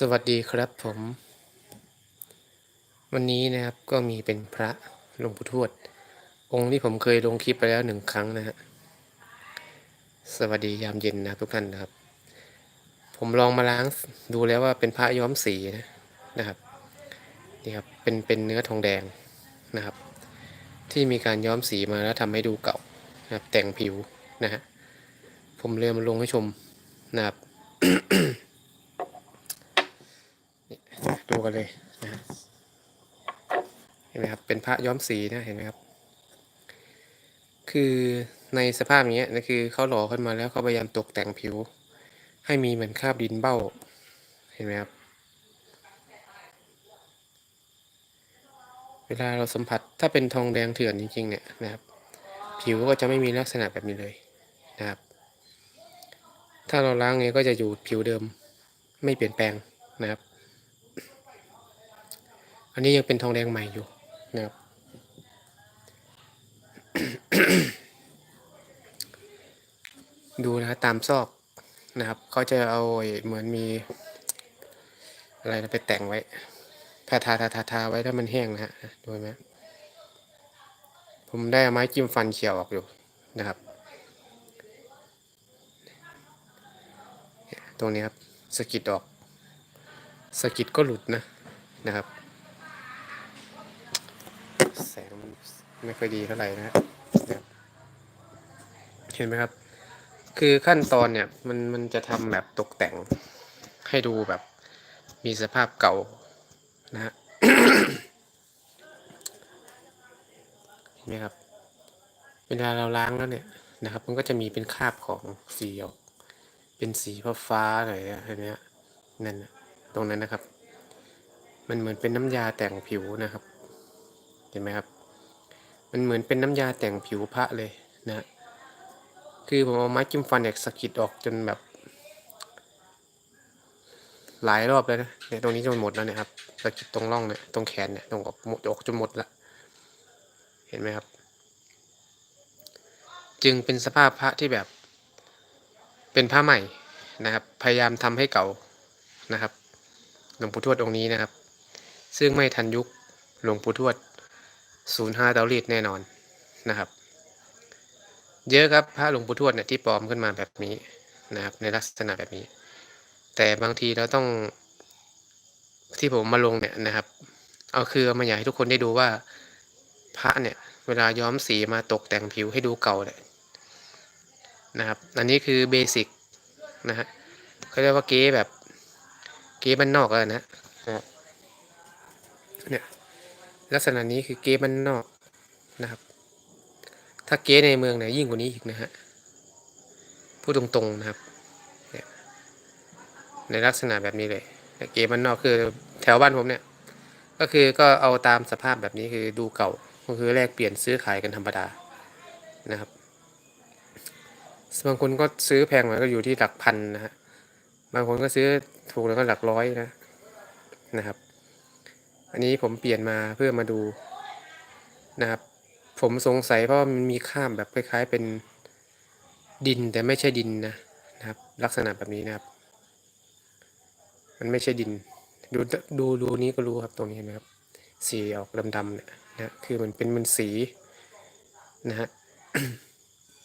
สวัสดีครับผม วันนี้นะครับก็มีเป็นพระหลวงปู่ทวด องค์ที่ผมเคยลงคลิปไปแล้วหนึ่งครั้งนะฮะสวัสดียามเย็นนะทุกท่านนะครับ ผมลองมาล้างดูแล้วว่าเป็นพระย้อมสีนะนะครับนี่ครับเป็นเป็นเนื้อทองแดงนะครับ ที่มีการย้อมสีมาแล้วทำให้ดูเก่านะครับแต่งผิวนะฮะผมเลยมาลงให้ชมนะครับ ดู กันเลยนะเห็นไหมครับเป็นพระย้อมสีนะเห็นไหมครับ คือในสภาพอย่างเงี้นะคือเขาหล่อขึ้นมาแล้วเขาพยายามตกแต่งผิว ให้มีเหมือนคราบดินเบ้า เห็นไหมครับ เวลาเราสัมผัสถ้าเป็นทองแดงเถื่อนจริงๆเนี่ยนะครับ ผิวก็จะไม่มีลักษณะแบบนี้เลยนะครับ ถ้าเราล้างเงี้ยก็จะอยู่ผิวเดิมไม่เปลี่ยนแปลงนะครับ อันนี้ยังเป็นทองแดงใหม่อยู่นะครับ ดูนะตามซอกนะครับเขาจะเอาไอเหมือนมี อะไรนะไปแต่งไว้ทาทาทาทาทาไว้ถ้ามันแห้งนะฮะดูไหมผมได้ไม้จิ้มฟันเขียวออกอยู่นะครับ ตรงนี้ครับสกิดออกสกิดก็หลุดนะนะครับ แสงมัน ไม่ค่อยดีเท่าไหร่นะฮะเห็นไหมครับ คือขั้นตอนเนี่ยมันมันจะทำแบบตกแต่งให้ดูแบบ มีสภาพเก่านะฮะเห็นไหมครับ เวลาเราล้างแล้วเนี่ยนะครับ มันก็จะมีเป็นคราบของสีออกเป็นสีฟ้าฟ้าหน่อยนะอันเนี้ยนั่นนะตรงนั้นนะครับ มันเหมือนเป็นน้ำยาแต่งผิวนะครับ เห็นไหมครับ มันเหมือนเป็นน้ำยาแต่งผิวพระเลยนะ คือผมเอาไม้จิ้มฟันเนี่ยสกิดออกจนแบบ หลายรอบแล้วนะเนี่ยตรงนี้จนหมดแล้วเนี่ยครับสกิดตรงร่องเนี่ยตรงแขนเนี่ยตรงออกหมดออกจนหมดละเห็นไหมครับ จึงเป็นสภาพพระที่แบบ เป็นพระใหม่นะครับ พยายามทำให้เก่านะครับหลวงปู่ทวดองค์นี้นะครับ ซึ่งไม่ทันยุคหลวงปู่ทวด 05เตารีดแน่นอนนะครับ เยอะครับพระหลวงปู่ทวดเนี่ยที่ปลอมขึ้นมาแบบนี้นะครับ ในลักษณะแบบนี้ แต่บางทีเราต้องที่ผมมาลงเนี่ยนะครับ เอาคือมาอยากให้ทุกคนได้ดูว่าพระเนี่ย เวลาย้อมสีมาตกแต่งผิวให้ดูเก่าเนี่ยนะครับ อันนี้คือเบสิกนะฮะเขาเรียกว่าเก๊แบบเก๊บ้านนอกเลยนะนะเนี่ย ลักษณะนี้คือเก๊บ้านนอกนะครับ ถ้าเก๊ในเมืองเนี่ยยิ่งกว่านี้อีกนะฮะพูดตรงๆนะครับ ในลักษณะแบบนี้เลยเนี่ยเก๊บ้านนอกคือแถวบ้านผมเนี่ย ก็คือก็เอาตามสภาพแบบนี้คือดูเก่าก็คือแลกเปลี่ยนซื้อขายกันธรรมดานะครับบางคนก็ซื้อแพงหน่อยก็อยู่ที่หลักพันนะฮะบางคนก็ซื้อถูกแล้วก็หลักร้อยนะนะครับ อันนี้ผมเปลี่ยนมาเพื่อมาดูนะครับ ผมสงสัยเพราะมันมีข้ามแบบคล้ายๆเป็นดินแต่ไม่ใช่ดินนะนะครับ ลักษณะแบบนี้นะครับ มันไม่ใช่ดิน ดูดูดูนี้ก็รู้ครับตรงนี้เห็นะครับ สีออกดำๆเนี่ยนะคือมันเป็นมันสีนะฮะ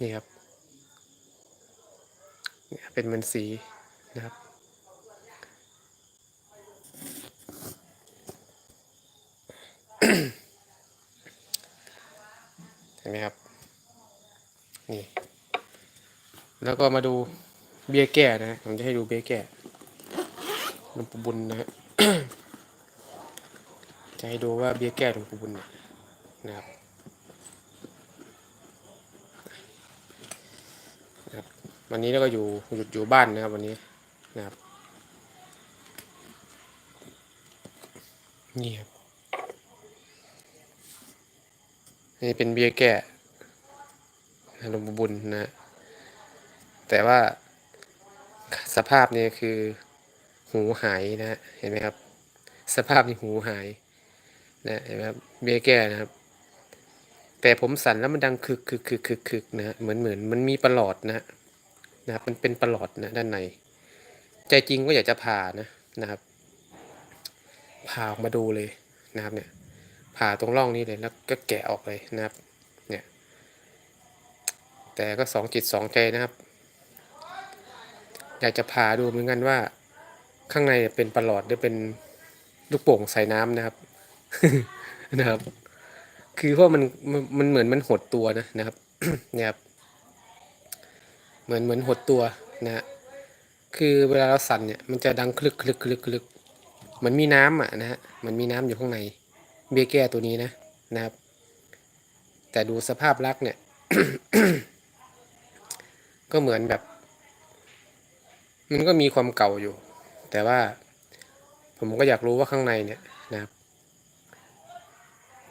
นี่ครับเนี่ยเป็นมันสีนะครับ เห็นไหมครับ นี่ แล้วก็มาดูเบี้ยแก้นะ ผมจะให้ดูเบี้ยแก้หลวงปู่บุญนะฮะจะให้ดูว่าเบี้ยแก้หลวงปู่บุญนะครับวันนี้เราก็อยู่หยุดอยู่บ้านนะครับวันนี้นะครับนี่ครับ นี่เป็นเบี้ยแก้หลวงปู่บุญนะฮะแต่ว่าสภาพนี่คือหูหายนะฮะเห็นไหมครับ สภาพนี่หูหายนะเห็นไหมครับเบี้ยแก้นะครับ แต่ผมสั่นแล้วมันดังคึกคึกคึกคึกคึกนะเหมือนเหมือนมันมีประหลอดนะฮะนะครับมันเป็นประหลอดนะด้านใน ใจจริงก็อยากจะผ่านะนะครับผ่าออกมาดูเลยนะครับเนี่ย ผ่าตรงร่องนี้เลยแล้วก็แกะออกเลยนะครับ เนี่ย แต่ก็สองจิตสองใจนะครับ อยากจะผ่าดูเหมือนกันว่า ข้างในเป็นประหลอดหรือเป็นลูกโป่งใส่น้ำนะครับ นะครับ คือเพราะมันมันเหมือนมันหดตัวนะนะครับเนี่ยครับเหมือนเหมือนหดตัวนะฮะคือเวลาเราสั่นเนี่ยมันจะดังคลึกคลึกคลึกคลึกเหมือนมีน้ำอะนะฮะมันมีน้ำอยู่ข้างใน เบี้ยแก้ตัวนี้นะนะครับ แต่ดูสภาพลักษณ์เนี่ย ก็เหมือนแบบ มันก็มีความเก่าอยู่ แต่ว่าผมก็อยากรู้ว่าข้างในเนี่ยนะครับ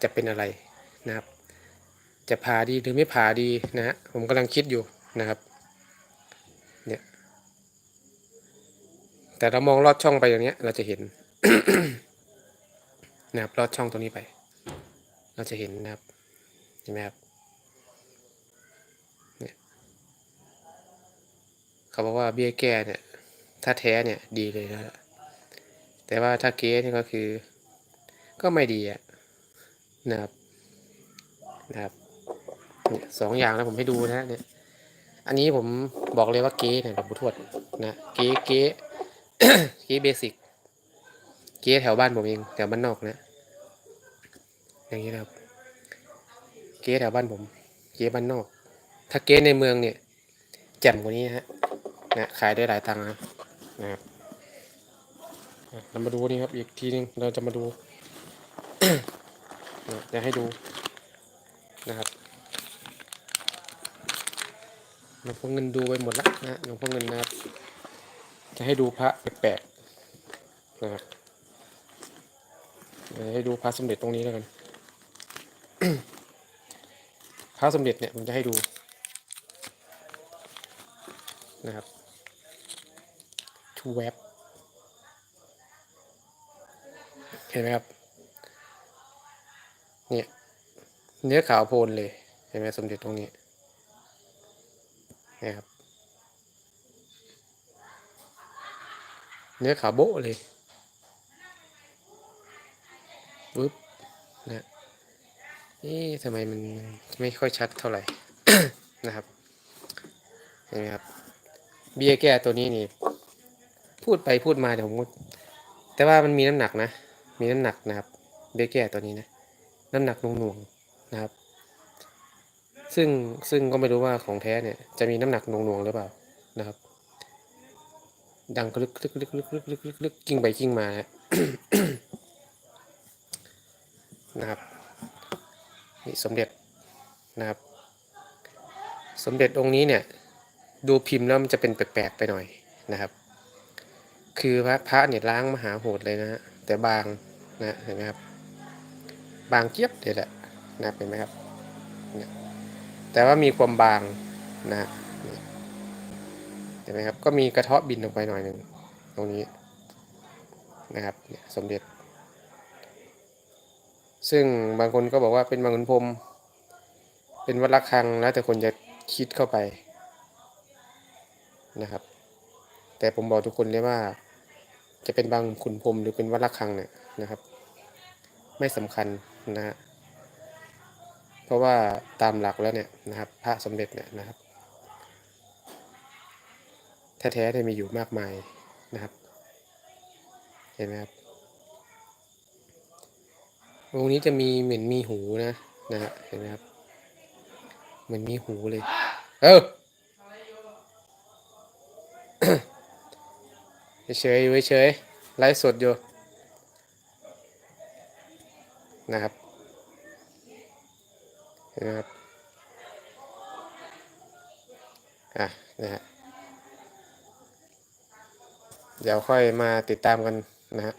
จะเป็นอะไรนะครับ จะผ่าดีหรือไม่ผ่าดีนะฮะผมกำลังคิดอยู่นะครับ เนี่ย แต่เรามองลอดช่องไปอย่างเนี้ย เราจะเห็น นะครับลอดช่องตรงนี้ไป เราจะเห็นนะครับเห็นไหมครับเนี่ยเขาบอกว่าเบี้ยแก้เนี่ย ถ้าแท้เนี่ยดีเลยนะแต่ว่าถ้าเก๊เนี่ก็คือ ก็ไม่ดีอะนะครับนะครับสองอย่างแล้วผมให้ดูนะฮะเนี่ยอันนี้ผมบอกเลยว่าเก๊เนี่ยหลวงปู่ทวดนะเก๊เก๊เก๊เบสิกเก๊แถวบ้านผมเองแถวบ้านนอกนะ อย่างนี้นะครับ เก๊แถวบ้านผม เก๊บ้านนอก ถ้าเก๊ในเมืองเนี่ยแจ่มกว่านี้ฮะนะขายได้หลายตังค์นะนะครับเรามาดูนี่ครับ อีกทีนึงเราจะมาดูเนี่ยจะให้ดูนะครับหลวงพ่อเงินดูไปหมดและนะหลวงพ่อเงินนะครับ จะให้ดูพระแปลกๆนะครับให้ดูพระสมเด็จตรงนี้แล้วกัน พระสมเด็จเนี่ยผมจะให้ดูนะครับชูแวบเห็นไหมครับ เนี่ยเนื้อขาวโพลนเลย เห็นไหมสมเด็จตรงนี้นี่ยครับ เนื้อขาวโบะเลยปึ๊บนะ เอ๊ทำไมมันไม่ค่อยชัดเท่าไหร่นะครับเห็นไหมครับ เบียแก้ตัวนี้นี่ พูดไปพูดมาแต่ผยวผมแต่ว่ามันมีน้ำหนักนะ มีน้ำหนักนะครับ เบียแก้ตัวนี้นะ น้ำหนักหน่วงๆนะครับ ซึ่งซึ่งก็ไม่รู้ว่าของแท้เนี่ย จะมีน้ำหนักหน่วงๆหรือเปล่านะครับ ดังกลึกกลึกลึกลึกลึกลึกลึกกิ้งไปกิ้งมานะครับ สมเด็จนะครับ สมเด็จองค์นี้เนี่ยดูพิมพ์แล้วมันจะเป็นแปลกๆไปหน่อยนะครับ คือพระพระเนี่ยล้างมหาโหดเลยนะฮะแต่บางนะเห็นไหมครับ บางเจี๊ยบเลยแหละนะเห็นไหมครับแต่ว่ามีความบางนะเห็นไหมครับก็มีกระเทาะบินออกไปหน่อยหนึ่งตรงนี้นะครับสมเด็จ ซึ่งบางคนก็บอกว่าเป็นบางขุนพรมเป็นวัดระฆังแล้วแต่คนจะคิดเข้าไปนะครับ แต่ผมบอกทุกคนเลยว่า จะเป็นบางขุนพรมหรือเป็นวัดระฆังเนี่ยนะครับ ไม่สำคัญนะฮะเพราะว่าตามหลักแล้วเนี่ยนะครับ พระสมเด็จเนี่ยนะครับแท้ๆเนี่ยมีอยู่มากมายนะครับ เห็นไหมครับ องนี้จะมีเหมือนมีหูนะนะฮะเห็นไหมครับเหมือนมีหูเลย เออเฉยๆเฉยไลฟ์สดอยู่นะครับเห็นไหมครับอะนะฮะเดี๋ยวค่อยมาติดตามกันนะฮะ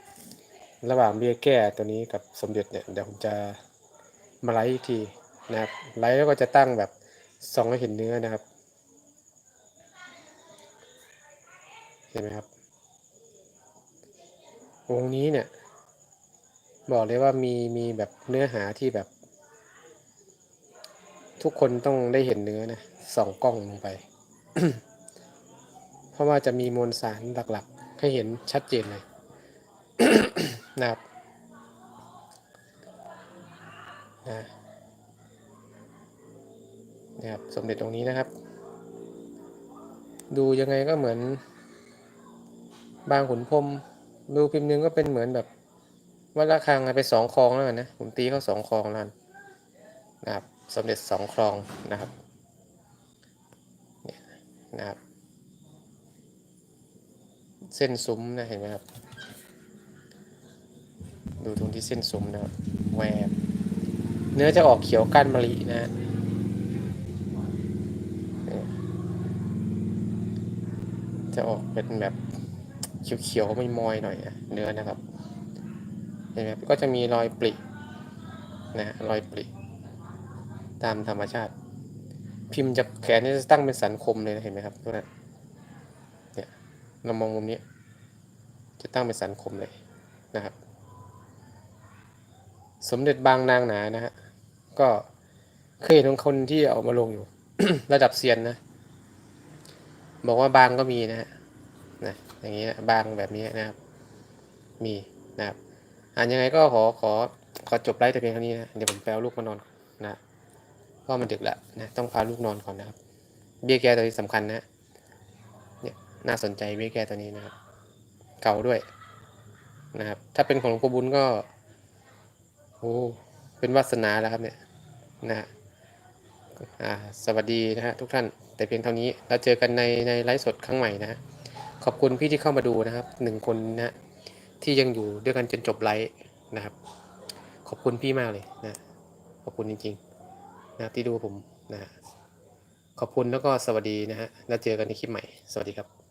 ระหว่างเบี้ยแก้ตัวนี้กับสมเด็จเนี่ยเดี๋ยวผมจะมาไลฟ์อีกทีนะครับไลฟ์แล้วก็จะตั้งแบบส่องให้เห็นเนื้อนะครับ เห็นไหมครับ วงนี้เนี่ย บอกเลยว่ามีมีแบบเนื้อหาที่แบบ ทุกคนต้องได้เห็นเนื้อนะส่องกล้องลงไป เพราะว่าจะมีมวลสารหลักๆ ให้เห็นชัดเจนเลย นะครับนะนะครับสมเด็จตรงนี้นะครับ ดูยังไงก็เหมือน บางขุนพรมดูพิมพ์นึงก็เป็นเหมือนแบบวัดละคังไปสองคลองแล้วนนะผมตีเข้าสองคลองแล้วนะครับสมเด็จสองคลองนะครับเนี่ยนะครับ เส้นซุ้มนะเห็นไหมครับ ดูตรงที่เส้นซุ้มนะครับแหวบเนื้อจะออกเขียวก้านมะลินะฮะจะออกเป็นแบบเขียวๆไม่มอยหน่อยนะเนื้อนะครับเห็นไหมก็จะมีรอยปรินะฮะรอยปริตามธรรมชาติ พิมพ์จากแขนนี่จะตั้งเป็นสันคมเลยนะเห็นไหมครับทุกท่านเนี่ยเรามองมุมนี้ จะตั้งเป็นสันคมเลยนะครับ สมเด็จบางนางหนานะฮะ ก็เคยเห็นของคนที่เอามาลงอยู่ ระดับเซียนนะ บอกว่าบางก็มีนะฮะนะอย่างนี้นะบางแบบนี้นะครับ มีนะครับอ่านยังไงก็ขอขอขอจบไลฟ์แต่เพียงเท่านี้นะ เดี๋ยวผมแปลลูกมานอนนะเพราะมันดึกแล้วนะ ต้องพาลูกนอนก่อนนะครับ เบี้ยแก้ตัวนี้สำคัญนะเนี่ยน่าสนใจเบี้ยแก้ตัวนี้นะครับ เก่าด้วยนะครับ ถ้าเป็นของหลวงปู่บุญก็ อ้เป็นวาสนาแล้วครับเนี่ยนะฮะสวัสดีนะฮะทุกท่าน แต่เพียงเท่านี้เราเจอกันในในไลฟ์สดครั้งใหม่นะฮะขอบคุณพี่ที่เข้ามาดูนะครับหนึ่งคนนะฮะที่ยังอยู่ด้วยกันจนจบไลฟ์นะครับ ขอบคุณพี่มากเลยนะขอบคุณจริงๆนะที่ดูผมนะขอบคุณแล้วก็สวัสดีนะฮะแล้วเจอกันในคลิปใหม่ สวัสดีครับ